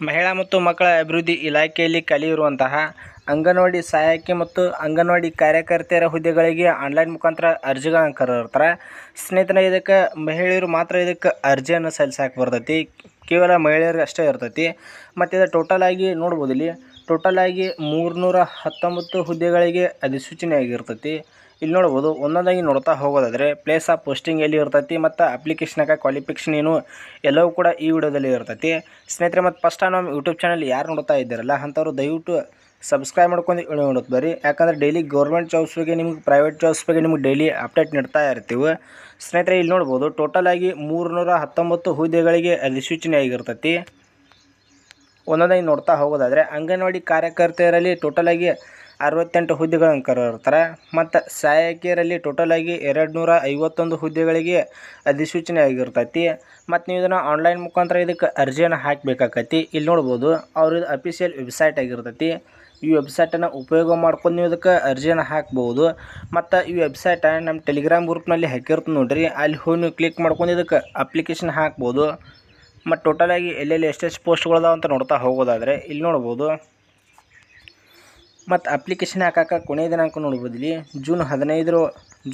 ಮಹಿಳಾ ಮತ್ತು ಮಕ್ಕಳ ಅಭಿವೃದ್ಧಿ ಇಲಾಖೆಯಲ್ಲಿ ಖಾಲಿ ಇರುವಂತಹ ಅಂಗನವಾಡಿ ಸಹಾಯಕಿ ಮತ್ತು ಅಂಗನವಾಡಿ ಕಾರ್ಯಕರ್ತೆಯರ ಹುದ್ದೆಗಳಿಗೆ ಆನ್ಲೈನ್ ಮುಖಾಂತರ ಅರ್ಜಿಗಳನ್ನು ಕರೆದಿರ್ತಾರೆ ಸ್ನೇಹಿತನ ಇದಕ್ಕೆ ಮಹಿಳೆಯರು ಮಾತ್ರ ಇದಕ್ಕೆ ಅರ್ಜಿಯನ್ನು ಸಲ್ಲಿಸಕ್ಕೆ ಬರ್ತೈತಿ. ಕೇವಲ ಮಹಿಳೆಯರಿಗೆ ಅಷ್ಟೇ ಇರ್ತೈತಿ. ಮತ್ತು ಇದು ಟೋಟಲ್ ಆಗಿ ನೋಡ್ಬೋದು ಇಲ್ಲಿ ಟೋಟಲ್ ಆಗಿ ಮೂರುನೂರ ಹತ್ತೊಂಬತ್ತು ಹುದ್ದೆಗಳಿಗೆ ಅಧಿಸೂಚನೆ ಆಗಿರ್ತೈತಿ. ಇಲ್ಲಿ ನೋಡ್ಬೋದು ಒಂದೊಂದಾಗಿ ನೋಡ್ತಾ ಹೋಗೋದಾದರೆ ಪ್ಲೇಸ್ ಆಫ್ ಪೋಸ್ಟಿಂಗ್ ಎಲ್ಲಿ ಇರ್ತೈತಿ ಮತ್ತು ಅಪ್ಲಿಕೇಶನಾಗ ಕ್ವಾಲಿಫಿಕೇಷನ್ ಏನು ಎಲ್ಲವೂ ಕೂಡ ಈ ವಿಡಿಯೋದಲ್ಲಿ ಇರ್ತೈತಿ. ಸ್ನೇಹಿತರೆ, ಮತ್ತು ಫಸ್ಟ್ ನಮ್ಮ ಯೂಟ್ಯೂಬ್ ಚಾನಲ್ ಯಾರು ನೋಡ್ತಾ ಇದ್ದಾರಲ್ಲ, ಅಂಥವ್ರು ದಯವಿಟ್ಟು ಸಬ್ಸ್ಕ್ರೈಬ್ ಮಾಡ್ಕೊಂಡು ನೋಡೋದು ಬರ್ರಿ. ಯಾಕಂದ್ರೆ ಡೈಲಿ ಗೌರ್ಮೆಂಟ್ ಜಾಬ್ಸ್ ಬಗ್ಗೆ ನಿಮ್ಗೆ ಪ್ರೈವೇಟ್ ಜಾಬ್ಸ್ ಬಗ್ಗೆ ನಿಮ್ಗೆ ಡೈಲಿ ಅಪ್ಡೇಟ್ ನೀಡ್ತಾ ಇರ್ತೀವಿ. ಸ್ನೇಹಿತರೆ, ಇಲ್ಲಿ ನೋಡ್ಬೋದು ಟೋಟಲ್ ಆಗಿ ಮೂರುನೂರ ಹತ್ತೊಂಬತ್ತು ಹುದ್ದೆಗಳಿಗೆ ಅಧಿಸೂಚನೆ ಆಗಿರ್ತೈತಿ. ಒಂದೊಂದಾಗಿ ನೋಡ್ತಾ ಹೋಗೋದಾದರೆ ಅಂಗನವಾಡಿ ಕಾರ್ಯಕರ್ತೆಯರಲ್ಲಿ ಟೋಟಲ್ ಆಗಿ ಅರವತ್ತೆಂಟು ಹುದ್ದೆಗಳನ್ನು ಕರೆದಿರ್ತಾರೆ ಮತ್ತು ಸಹಾಯಕಿಯರಲ್ಲಿ ಟೋಟಲ್ ಆಗಿ ಎರಡು ನೂರ ಐವತ್ತೊಂದು ಹುದ್ದೆಗಳಿಗೆ ಅಧಿಸೂಚನೆ ಆಗಿರ್ತೈತಿ ಮತ್ತು ನೀವು ಇದನ್ನು ಆನ್ಲೈನ್ ಮುಖಾಂತರ ಇದಕ್ಕೆ ಅರ್ಜಿಯನ್ನು ಹಾಕಬೇಕಾಕೈತಿ. ಇಲ್ಲಿ ನೋಡ್ಬೋದು ಅವ್ರದ್ದು ಅಫಿಷಿಯಲ್ ವೆಬ್ಸೈಟ್ ಆಗಿರ್ತೈತಿ. ಈ ವೆಬ್ಸೈಟನ್ನು ಉಪಯೋಗ ಮಾಡ್ಕೊಂಡು ನೀವು ಇದಕ್ಕೆ ಅರ್ಜಿಯನ್ನು ಹಾಕ್ಬೋದು. ಮತ್ತು ಈ ವೆಬ್ಸೈಟ ನಮ್ಮ ಟೆಲಿಗ್ರಾಮ್ ಗ್ರೂಪ್ನಲ್ಲಿ ಹಾಕಿರ್ತು ನೋಡಿರಿ. ಅಲ್ಲಿ ಹೋಗಿ ನೀವು ಕ್ಲಿಕ್ ಮಾಡ್ಕೊಂಡು ಇದಕ್ಕೆ ಅಪ್ಲಿಕೇಶನ್ ಹಾಕ್ಬೋದು. ಮತ್ತು ಟೋಟಲಾಗಿ ಎಲ್ಲೆಲ್ಲಿ ಎಷ್ಟೆಷ್ಟು ಪೋಸ್ಟ್ಗಳದಾವ ಅಂತ ನೋಡ್ತಾ ಹೋಗೋದಾದರೆ ಇಲ್ಲಿ ನೋಡ್ಬೋದು. ಮತ್ತು ಅಪ್ಲಿಕೇಶನ್ ಹಾಕಕ್ಕೆ ಕೊನೆಯ ದಿನಾಂಕ ನೋಡ್ಬೋದು ಇಲ್ಲಿ ಜೂನ್ ಹದಿನೈದರ,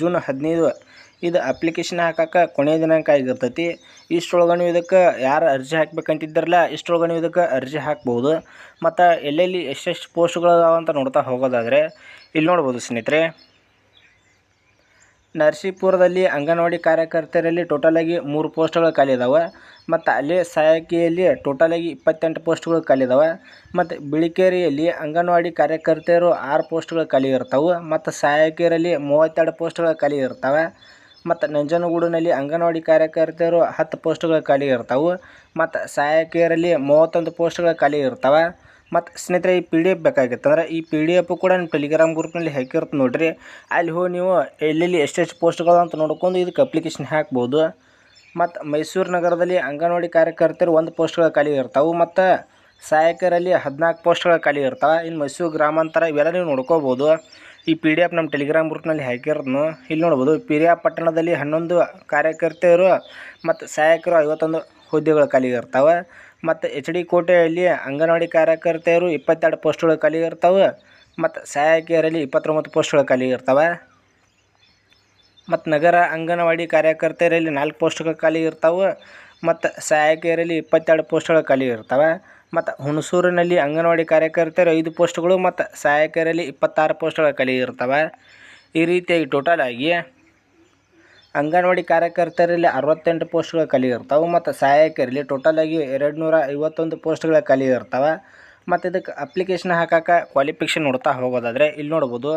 ಜೂನ್ ಹದಿನೈದು ಇದು ಅಪ್ಲಿಕೇಶನ್ ಹಾಕಕ್ಕೆ ಕೊನೆಯ ದಿನಾಂಕ ಆಗಿರ್ತೈತಿ. ಇಷ್ಟರೊಳಗೆ ನೀವು ಇದಕ್ಕೆ ಯಾರು ಅರ್ಜಿ ಹಾಕ್ಬೇಕಂತಿದ್ದಾರಲ್ಲ ಇಷ್ಟರೊಳಗೆ ನೀವು ಇದಕ್ಕೆ ಅರ್ಜಿ ಹಾಕ್ಬೋದು. ಮತ್ತು ಎಲ್ಲೆಲ್ಲಿ ಎಷ್ಟೆಷ್ಟು ಪೋಸ್ಟ್ಗಳು ಅಂತ ನೋಡ್ತಾ ಹೋಗೋದಾದರೆ, ಇಲ್ಲಿ ನೋಡ್ಬೋದು ಸ್ನೇಹಿತರೆ. ನರಸೀಪುರದಲ್ಲಿ ಅಂಗನವಾಡಿ ಕಾರ್ಯಕರ್ತೆಯರಲ್ಲಿ ಟೋಟಲಾಗಿ ಮೂರು ಪೋಸ್ಟ್ಗಳು ಖಾಲಿ ಇದಾವೆ. ಮತ್ತು ಅಲ್ಲಿ ಸಹಾಯಕಿಯಲ್ಲಿ ಟೋಟಲಾಗಿ ಇಪ್ಪತ್ತೆಂಟು ಪೋಸ್ಟ್ಗಳು ಖಾಲಿ ಇದಾವೆ. ಮತ್ತು ಬಿಳಿಕೇರಿಯಲ್ಲಿ ಅಂಗನವಾಡಿ ಕಾರ್ಯಕರ್ತೆಯರು ಆರು ಪೋಸ್ಟ್ಗಳು ಖಾಲಿ ಇರ್ತಾವೆ. ಮತ್ತು ಸಹಾಯಕಿಯರಲ್ಲಿ ಮೂವತ್ತೆರಡು ಪೋಸ್ಟ್ಗಳು ಖಾಲಿ ಇರ್ತವೆ. ಮತ್ತು ನಂಜನಗೂಡಿನಲ್ಲಿ ಅಂಗನವಾಡಿ ಕಾರ್ಯಕರ್ತೆಯರು ಹತ್ತು ಪೋಸ್ಟ್ಗಳು ಖಾಲಿ ಇರ್ತಾವೆ. ಮತ್ತು ಸಹಾಯಕಿಯರಲ್ಲಿ ಮೂವತ್ತೊಂದು ಪೋಸ್ಟ್ಗಳು ಖಾಲಿ ಇರ್ತವೆ. ಮತ್ತು ಸ್ನೇಹಿತರೆ, ಈ ಪಿ ಡಿ ಎಫ್ ಬೇಕಾಗಿತ್ತು. ಅಂದ್ರೆ ಈ ಪಿ ಡಿ ಎಫು ಕೂಡ ನಿಮ್ಮ ಟೆಲಿಗ್ರಾಮ್ ಗ್ರೂಪ್ನಲ್ಲಿ ಹಾಕಿರುತ್ತೆ ನೋಡಿರಿ. ಅಲ್ಲಿ ಹೋಗಿ ನೀವು ಎಲ್ಲೆಲ್ಲಿ ಎಷ್ಟೆಷ್ಟು ಪೋಸ್ಟ್ಗಳು ಅಂತ ನೋಡ್ಕೊಂಡು ಇದಕ್ಕೆ ಅಪ್ಲಿಕೇಶನ್ ಹಾಕ್ಬೋದು. ಮತ್ತು ಮೈಸೂರು ನಗರದಲ್ಲಿ ಅಂಗನವಾಡಿ ಕಾರ್ಯಕರ್ತರು ಒಂದು ಪೋಸ್ಟ್ಗಳು ಖಾಲಿ ಇರ್ತಾವೆ. ಮತ್ತು ಸಹಾಯಕರಲ್ಲಿ ಹದಿನಾಲ್ಕು ಪೋಸ್ಟ್ಗಳು ಖಾಲಿ ಇರ್ತಾವೆ. ಇನ್ನು ಮೈಸೂರು ಗ್ರಾಮಾಂತರ ಇವೆಲ್ಲ ನೀವು ನೋಡ್ಕೋಬೋದು. ಈ ಪಿ ಡಿ ಎಫ್ ನಮ್ಮ ಟೆಲಿಗ್ರಾಮ್ ಗ್ರೂಪ್ನಲ್ಲಿ ಹಾಕಿರೋದು ಇಲ್ಲಿ ನೋಡ್ಬೋದು ಪಿರಿಯಾಪಟ್ಟಣದಲ್ಲಿ ಹನ್ನೊಂದು ಕಾರ್ಯಕರ್ತೆಯರು ಮತ್ತು ಸಹಾಯಕರು ಐವತ್ತೊಂದು ಹುದ್ದೆಗಳು ಖಾಲಿ ಇರ್ತಾವ ಮತ್ತು ಎಚ್ ಡಿ ಕೋಟೆಯಲ್ಲಿ ಅಂಗನವಾಡಿ ಕಾರ್ಯಕರ್ತೆಯರು ಇಪ್ಪತ್ತೆರಡು ಪೋಸ್ಟ್ಗಳು ಖಾಲಿ ಇರ್ತಾವೆ ಮತ್ತು ಸಹಾಯಕಿಯರಲ್ಲಿ ಇಪ್ಪತ್ತೊಂಬತ್ತು ಪೋಸ್ಟ್ಗಳು ಖಾಲಿ ಇರ್ತವೆ ಮತ್ತು ನಗರ ಅಂಗನವಾಡಿ ಕಾರ್ಯಕರ್ತೆಯರಲ್ಲಿ ನಾಲ್ಕು ಪೋಸ್ಟ್ಗಳು ಖಾಲಿ ಇರ್ತವೆ ಮತ್ತು ಸಹಾಯಕಿಯರಲ್ಲಿ ಇಪ್ಪತ್ತೆರಡು ಪೋಸ್ಟ್ಗಳು ಖಾಲಿ ಇರ್ತವೆ ಮತ್ತು ಹುಣಸೂರಿನಲ್ಲಿ ಅಂಗನವಾಡಿ ಕಾರ್ಯಕರ್ತೆಯರು ಐದು ಪೋಸ್ಟ್ಗಳು, ಮತ್ತು ಸಹಾಯಕಿಯರಲ್ಲಿ ಇಪ್ಪತ್ತಾರು ಪೋಸ್ಟ್ಗಳು ಖಾಲಿ ಇರ್ತವೆ ಈ ರೀತಿಯಾಗಿ ಟೋಟಲ್ ಆಗಿ ಅಂಗನವಾಡಿ ಕಾರ್ಯಕರ್ತರಲ್ಲಿ ಅರವತ್ತೆಂಟು ಪೋಸ್ಟ್ಗಳು ಖಾಲಿ ಇರ್ತಾವೆ ಮತ್ತು ಸಹಾಯಕರಲ್ಲಿ ಟೋಟಲ್ ಆಗಿ ಎರಡು ನೂರ ಐವತ್ತೊಂದು ಪೋಸ್ಟ್ಗಳು ಖಾಲಿ ಇರ್ತಾವೆ. ಮತ್ತು ಇದಕ್ಕೆ ಅಪ್ಲಿಕೇಶನ್ ಹಾಕಕ್ಕೆ ಕ್ವಾಲಿಫಿಕೇಶನ್ ನೋಡ್ತಾ ಹೋಗೋದಾದರೆ ಇಲ್ಲಿ ನೋಡ್ಬೋದು.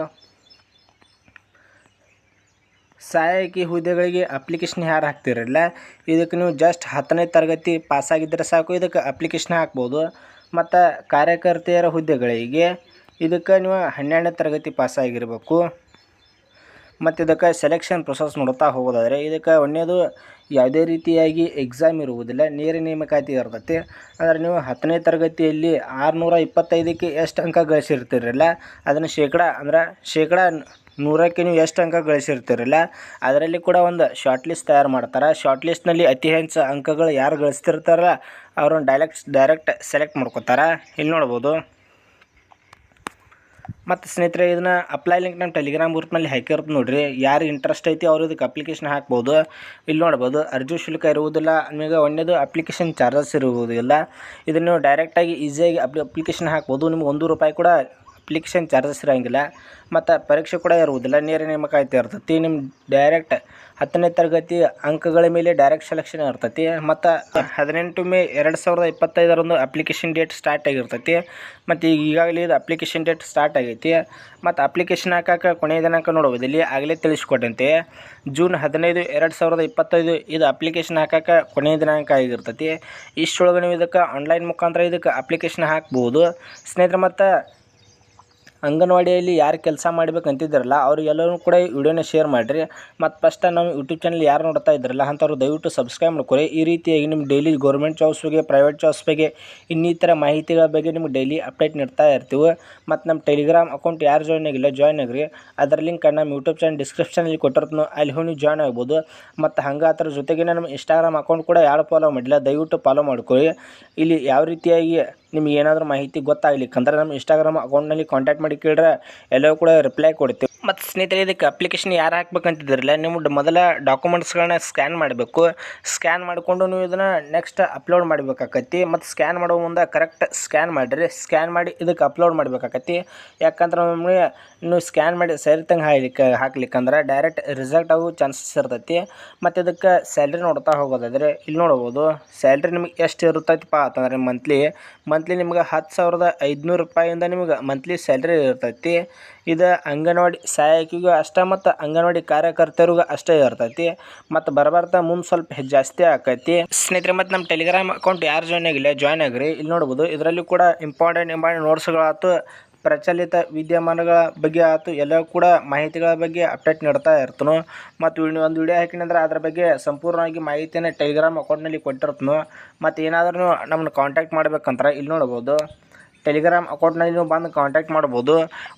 ಸಹಾಯಕಿ ಹುದ್ದೆಗಳಿಗೆ ಅಪ್ಲಿಕೇಶನ್ ಯಾರು ಹಾಕ್ತಿರಲ್ಲ? ಇದಕ್ಕೆ ನೀವು ಜಸ್ಟ್ ಹತ್ತನೇ ತರಗತಿ ಪಾಸಾಗಿದ್ದರೆ ಸಾಕು, ಇದಕ್ಕೆ ಅಪ್ಲಿಕೇಶನ್ ಹಾಕ್ಬೋದು. ಮತ್ತು ಕಾರ್ಯಕರ್ತೆಯರ ಹುದ್ದೆಗಳಿಗೆ ಇದಕ್ಕೆ ನೀವು ಹನ್ನೆರಡನೇ ತರಗತಿ ಪಾಸಾಗಿರಬೇಕು ಮತ್ತು ಇದಕ್ಕೆ ಸೆಲೆಕ್ಷನ್ ಪ್ರೊಸೆಸ್ ನೋಡುತ್ತಾ ಹೋಗೋದಾದರೆ ಇದಕ್ಕೆ ಒಂದನೇದು ಯಾವುದೇ ರೀತಿಯಾಗಿ ಎಕ್ಸಾಮ್ ಇರುವುದಿಲ್ಲ. ನೇರ ನೇಮಕಾತಿ ಇರ್ತೈತಿ. ಅಂದರೆ ನೀವು ಹತ್ತನೇ ತರಗತಿಯಲ್ಲಿ ಆರುನೂರ ಇಪ್ಪತ್ತೈದಕ್ಕೆ ಎಷ್ಟು ಅಂಕ ಗಳಿಸಿರ್ತೀರಲ್ಲ? ಅದನ್ನು ಶೇಕಡ ಅಂದ್ರೆ ಶೇಕಡ ನೂರಕ್ಕೆ ನೀವು ಎಷ್ಟು ಅಂಕ ಗಳಿಸಿರ್ತೀರಲ್ಲ? ಅದರಲ್ಲಿ ಕೂಡ ಒಂದು ಶಾರ್ಟ್ ಲಿಸ್ಟ್ ತಯಾರು ಮಾಡ್ತಾರೆ. ಶಾರ್ಟ್ ಲಿಸ್ಟ್ನಲ್ಲಿ ಅತಿ ಹೆಚ್ಚು ಅಂಕಗಳು ಯಾರು ಗಳಿಸ್ತಿರ್ತಾರಲ್ಲ, ಅವ್ರನ್ನ ಡೈರೆಕ್ಟ್ ಡೈರೆಕ್ಟ್ ಸೆಲೆಕ್ಟ್ ಮಾಡ್ಕೊತಾರೆ. ಇಲ್ಲಿ ನೋಡ್ಬೋದು. ಮತ್ತು ಸ್ನೇಹಿತರೆ, ಇದನ್ನ ಅಪ್ಲೈ ಲಿಂಕ್ ನಮ್ಮ ಟೆಲಿಗ್ರಾಮ್ ಗ್ರೂಪ್ನಲ್ಲಿ ಹಾಕಿರೋದು ನೋಡಿರಿ. ಯಾರು ಇಂಟ್ರೆಸ್ಟ್ ಐತಿ ಅವ್ರು ಇದಕ್ಕೆ ಅಪ್ಲಿಕೇಶನ್ ಹಾಕ್ಬೋದು. ಇಲ್ಲಿ ನೋಡ್ಬೋದು, ಅರ್ಜಿ ಶುಲ್ಕ ಇರುವುದಿಲ್ಲ, ನಿಮಗೆ ಒಂದೇದು ಅಪ್ಲಿಕೇಶನ್ ಚಾರ್ಜಸ್ ಇರುವುದಿಲ್ಲ. ಇದನ್ನು ಡೈರೆಕ್ಟಾಗಿ ಈಸಿಯಾಗಿ ಅಪ್ಲಿ ಅಪ್ಲಿಕೇಶನ್ ಹಾಕ್ಬೋದು. ನಿಮ್ಗೆ ಒಂದು ರೂಪಾಯಿ ಕೂಡ ಅಪ್ಲಿಕೇಶನ್ ಚಾರ್ಜಸ್ ಇರೋಂಗಿಲ್ಲ, ಮತ್ತು ಪರೀಕ್ಷೆ ಕೂಡ ಇರುವುದಿಲ್ಲ. ನೇರ ನೇಮಕಾತಿ ಇರ್ತೈತಿ ನಿಮ್ಮ ಡೈರೆಕ್ಟ್ ಹತ್ತನೇ ತರಗತಿ ಅಂಕಗಳ ಮೇಲೆ ಡೈರೆಕ್ಟ್ ಸೆಲೆಕ್ಷನ್ ಇರ್ತೈತಿ, ಮತ್ತು ಹದಿನೆಂಟು ಮೇ ಎರಡು ಸಾವಿರದ ಇಪ್ಪತ್ತೈದರೊಂದು ಅಪ್ಲಿಕೇಶನ್ ಡೇಟ್ ಸ್ಟಾರ್ಟ್ ಆಗಿರ್ತೈತಿ, ಮತ್ತು ಈಗ ಈಗಾಗಲೇ ಇದು ಅಪ್ಲಿಕೇಶನ್ ಡೇಟ್ ಸ್ಟಾರ್ಟ್ ಆಗೈತಿ. ಮತ್ತು ಅಪ್ಲಿಕೇಶನ್ ಹಾಕಕ್ಕೆ ಕೊನೆಯ ದಿನಾಂಕ ನೋಡುವುದಿಲ್ಲ ಆಗಲೇ ತಿಳಿಸ್ಕೊಟ್ಟಂತೆ. ಜೂನ್ ಹದಿನೈದು ಎರಡು ಸಾವಿರದ ಇಪ್ಪತ್ತೈದು ಇದು ಅಪ್ಲಿಕೇಶನ್ ಹಾಕಕ್ಕೆ ಕೊನೆಯ ದಿನಾಂಕ ಆಗಿರ್ತೈತಿ. ಇಷ್ಟೊಳಗೆ ನೀವು ಇದಕ್ಕೆ ಆನ್ಲೈನ್ ಮುಖಾಂತರ ಇದಕ್ಕೆ ಅಪ್ಲಿಕೇಶನ್ ಹಾಕ್ಬೋದು. ಸ್ನೇಹಿತರೆ, ಮತ್ತು ಅಂಗನವಾಡಿಯಲ್ಲಿ ಯಾರು ಕೆಲಸ ಮಾಡ್ಬೇಕು ಅಂತಿದ್ದಾರಲ್ಲ ಅವ್ರಿಗೆಲ್ಲರೂ ಕೂಡ ಈ ವಿಡಿಯೋನ ಶೇರ್ ಮಾಡಿರಿ. ಮತ್ತು ಫಸ್ಟ್ ನಮ್ಮ ಯೂಟ್ಯೂಬ್ ಚಾನಲ್ ಯಾರು ನೋಡ್ತಾ ಇದ್ರಲ್ಲ, ಅಂಥವ್ರು ದಯವಿಟ್ಟು ಸಬ್ಸ್ಕ್ರೈಬ್ ಮಾಡ್ಕೊರಿ. ಈ ರೀತಿಯಾಗಿ ನಿಮ್ಮ ಡೈಲಿ ಗೌರ್ಮೆಂಟ್ ಜಾಬ್ಸ್ ಬಗ್ಗೆ ಪ್ರೈವೇಟ್ ಜಾಬ್ಸ್ ಬಗ್ಗೆ, ಇನ್ನಿತರ ಮಾಹಿತಿಗಳ ಬಗ್ಗೆ ನಿಮ್ಗೆ ಡೈಲಿ ಅಪ್ಡೇಟ್ ನೀಡ್ತಾ ಇರ್ತೀವಿ. ಮತ್ತು ನಮ್ಮ ಟೆಲಿಗ್ರಾಮ್ ಅಕೌಂಟ್ ಯಾರು ಜಾಯ್ನ್ ಆಗಿಲ್ಲ ಜಾಯ್ನ್ ಆಗಿರಿ. ಅದರ ಲಿಂಕ್ ನಮ್ಮ ಯೂಟ್ಯೂಬ್ ಚಾನಲ್ ಡಿಸ್ಕ್ರಿಪ್ಷನಲ್ಲಿ ಕೊಟ್ಟಿರ್ತೀನಿ ಅಲ್ಲಿ ಹೋಗಿ ನೀವು ಜಾಯ್ನ್ ಆಗ್ಬೋದು. ಮತ್ತು ಹಂಗೆ ಅದ್ರ ಜೊತೆಗೆ ನಮ್ಮ ಇನ್ಸ್ಟಾಗ್ರಾಮ್ ಅಕೌಂಟ್ ಕೂಡ ಯಾರು ಫಾಲೋ ಮಾಡಿಲ್ಲ, ದಯವಿಟ್ಟು ಫಾಲೋ ಮಾಡ್ಕೊಳ್ಳಿ ಇಲ್ಲಿ ಯಾವ ರೀತಿಯಾಗಿ ನಿಮ್ಗೆ ಏನಾದರೂ ಮಾಹಿತಿ ಗೊತ್ತಾಗ್ಲಿಕ್ಕಂದ್ರೆ ನಮ್ಮ ಇನ್ಸ್ಟಾಗ್ರಾಮ್ ಅಕೌಂಟ್ನಲ್ಲಿ ಕಾಂಟ್ಯಾಕ್ಟ್ ಮಾಡಿ ಕೇಳಿದ್ರೆ ಎಲ್ಲವೂ ಕೂಡ ರಿಪ್ಲೈ ಕೊಡ್ತೀವಿ. ಮತ್ತು ಸ್ನೇಹಿತರೆ, ಇದಕ್ಕೆ ಅಪ್ಲಿಕೇಶನ್ ಯಾರು ಹಾಕ್ಬೇಕಂತಿದ್ರಲ್ಲ ಡ- ಮೊದಲ ಡಾಕ್ಯುಮೆಂಟ್ಸ್ಗಳನ್ನ ಸ್ಕ್ಯಾನ್ ಮಾಡಬೇಕು. ಸ್ಕ್ಯಾನ್ ಮಾಡಿಕೊಂಡು ನೀವು ಇದನ್ನು ನೆಕ್ಸ್ಟ್ ಅಪ್ಲೋಡ್ ಮಾಡಬೇಕಾಕತಿ ಮತ್ತು ಸ್ಕ್ಯಾನ್ ಮಾಡೋ ಮುಂದೆ ಕರೆಕ್ಟ್ ಸ್ಕ್ಯಾನ್ ಮಾಡಿರಿ. ಸ್ಕ್ಯಾನ್ ಮಾಡಿ ಇದಕ್ಕೆ ಅಪ್ಲೋಡ್ ಮಾಡಬೇಕಾಕತಿ ಯಾಕಂದ್ರೆ ನಮಗೆ ನೀವು ಸ್ಕ್ಯಾನ್ ಮಾಡಿ ಸರಿತಂಗೆ ಹಾಕ್ಲಿಕ್ಕೆ ಹಾಕ್ಲಿಕ್ಕಂದ್ರೆ ಡೈರೆಕ್ಟ್ ರಿಸಲ್ಟ್ ಆಗೋ ಚಾನ್ಸಸ್ ಇರ್ತೈತಿ. ಮತ್ತು ಇದಕ್ಕೆ ಸ್ಯಾಲ್ರಿ ನೋಡ್ತಾ ಹೋಗೋದಾದರೆ ಇಲ್ಲಿ ನೋಡ್ಬೋದು ಸ್ಯಾಲ್ರಿ ನಿಮಗೆ ಎಷ್ಟು ಇರ್ತೈತಿಪ್ಪ ಅಂತಂದ್ರೆ ಮಂತ್ಲಿ ಮಂತ್ಲಿ ನಿಮ್ಗೆ ಹತ್ತು ಸಾವಿರದ ಐದುನೂರು ರೂಪಾಯಿಂದ ನಿಮ್ಗೆ ಮಂತ್ಲಿ ಸ್ಯಾಲ್ರಿ ಇರ್ತೈತಿ. ಇದು ಅಂಗನವಾಡಿ ಸಹಾಯಕಿಗೂ ಅಷ್ಟೇ ಮತ್ತು ಅಂಗನವಾಡಿ ಕಾರ್ಯಕರ್ತರಿಗೂ ಅಷ್ಟೇ ಇರ್ತೈತಿ. ಮತ್ತು ಬರಬರ್ತಾ ಮುಂದೆ ಸ್ವಲ್ಪ ಜಾಸ್ತಿ ಆಕೈತಿ. ಸ್ನೇಹಿತರೆ, ಮತ್ತು ನಮ್ಮ ಟೆಲಿಗ್ರಾಮ್ ಅಕೌಂಟ್ ಯಾರು ಜಾಯ್ನ್ ಆಗಿಲ್ಲ ಜಾಯ್ನ್ ಆಗ್ರಿ. ಇಲ್ಲಿ ನೋಡ್ಬೋದು, ಇದರಲ್ಲಿ ಕೂಡ ಇಂಪಾರ್ಟೆಂಟ್ ಇಂಪಾರ್ಟೆಂಟ್ ನೋಟ್ಸ್ಗಳಾಯ್ತು ಪ್ರಚಲಿತ ವಿದ್ಯಮಾನಗಳ ಬಗ್ಗೆ ಆಯ್ತು ಎಲ್ಲ ಕೂಡ ಮಾಹಿತಿಗಳ ಬಗ್ಗೆ ಅಪ್ಡೇಟ್ ನೀಡ್ತಾ ಇರ್ತನು. ಮತ್ತು ಒಂದು ವಿಡಿಯೋ ಹಾಕಿನಂದ್ರೆ ಅದ್ರ ಬಗ್ಗೆ ಸಂಪೂರ್ಣವಾಗಿ ಮಾಹಿತಿಯನ್ನು ಟೆಲಿಗ್ರಾಮ್ ಅಕೌಂಟ್ನಲ್ಲಿ ಕೊಟ್ಟಿರ್ತನು. ಮತ್ತು ಏನಾದರೂ ನಮ್ಮನ್ನು ಕಾಂಟ್ಯಾಕ್ಟ್ ಮಾಡ್ಬೇಕಂದ್ರೆ ಇಲ್ಲಿ ನೋಡ್ಬೋದು. ಟೆಲಿಗ್ರಾಮ್ ಅಕೌಂಟ್ನಲ್ಲಿ ನೀವು ಬಂದು ಕಾಂಟ್ಯಾಕ್ಟ್ ಮಾಡ್ಬೋದು.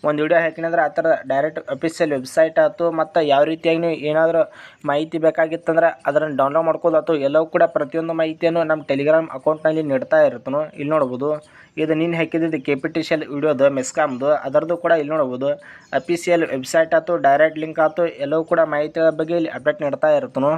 ಒಂದು ವಿಡಿಯೋ ಹಾಕಿನಂದ್ರೆ ಆ ಥರ ಡೈರೆಕ್ಟ್ ಅಫಿಷಿಯಲ್ ವೆಬ್ಸೈಟ್ ಆಯ್ತು, ಮತ್ತು ಯಾವ ರೀತಿಯಾಗಿ ನೀವು ಏನಾದರೂ ಮಾಹಿತಿ ಬೇಕಾಗಿತ್ತಂದ್ರೆ ಅದನ್ನು ಡೌನ್ಲೋಡ್ ಮಾಡ್ಕೋದಾಯ್ತು ಎಲ್ಲವೂ ಕೂಡ ಪ್ರತಿಯೊಂದು ಮಾಹಿತಿಯನ್ನು ನಮ್ಮ ಟೆಲಿಗ್ರಾಮ್ ಅಕೌಂಟ್ನಲ್ಲಿ ನೀಡ್ತಾ ಇರ್ತನು, ಇಲ್ಲಿ ನೋಡ್ಬೋದು. ಇದು ನೀನು ಹಾಕಿದ್ದು K P T C L ವಿಡಿಯೋದು ಮೆಸ್ಕಾಮ್ದು ಅದರದ್ದು ಕೂಡ ಇಲ್ಲಿ ನೋಡ್ಬೋದು. ಅಫಿಷಿಯಲ್ ವೆಬ್ಸೈಟ್ ಆಯ್ತು ಡೈರೆಕ್ಟ್ ಲಿಂಕ್ ಆಯ್ತು, ಎಲ್ಲವೂ ಕೂಡ ಮಾಹಿತಿಗಳ ಬಗ್ಗೆ ಇಲ್ಲಿ ಅಪ್ಡೇಟ್ ನೀಡ್ತಾ ಇರ್ತನು.